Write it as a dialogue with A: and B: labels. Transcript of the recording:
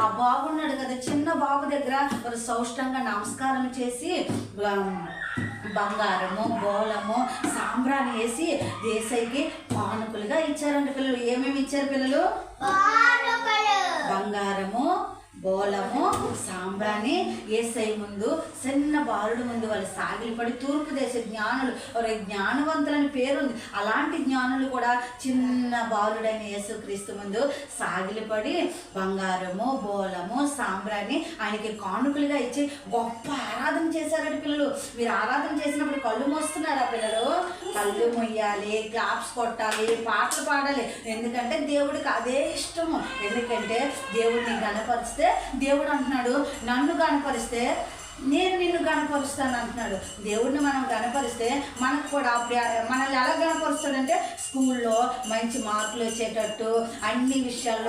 A: ఆ బాబు ఉన్నాడు కదా చిన్న బాబు దగ్గర ఒక సౌష్టంగా నమస్కారం చేసి బంగారము బోలము సాంబ్రాన్ని వేసి దేశాయికి పానుకులుగా ఇచ్చారంట పిల్లలు. ఏమేమి ఇచ్చారు పిల్లలు? బోలము సాంబ్రాణి ఏసై ముందు చిన్న బాలుడు ముందు వాళ్ళు సాగిలిపడి తూర్పు దేశ జ్ఞానులు. ఒరే జ్ఞానవంతులని పేరుంది. అలాంటి జ్ఞానులు కూడా చిన్న బాలుడైన యేసుక్రీస్తు ముందు సాగిలిపడి బంగారము బోలము సాంబ్రాన్ని ఆయనకి కానుకలుగా ఇచ్చి గొప్ప ఆరాధన చేశారట పిల్లలు. మీరు ఆరాధన చేసినప్పుడు కళ్ళు మోస్తున్నారా పిల్లలు? పళ్ళు మొయ్యాలి క్లాప్స్ కొట్టాలి పాటలు పాడాలి. ఎందుకంటే దేవుడికి అదే ఇష్టము. ఎందుకంటే దేవుడిని గణపరిస్తే దేవుడు అంటున్నాడు నన్ను గణపరిస్తే నేను నిన్ను గణపరుస్తాను అంటున్నాడు. దేవుడిని మనం గణపరిస్తే మనకు కూడా మనల్ని ఎలా గణపరుస్తాడంటే స్కూల్లో మంచి మార్కులు వచ్చేటట్టు అన్ని విషయాల్లో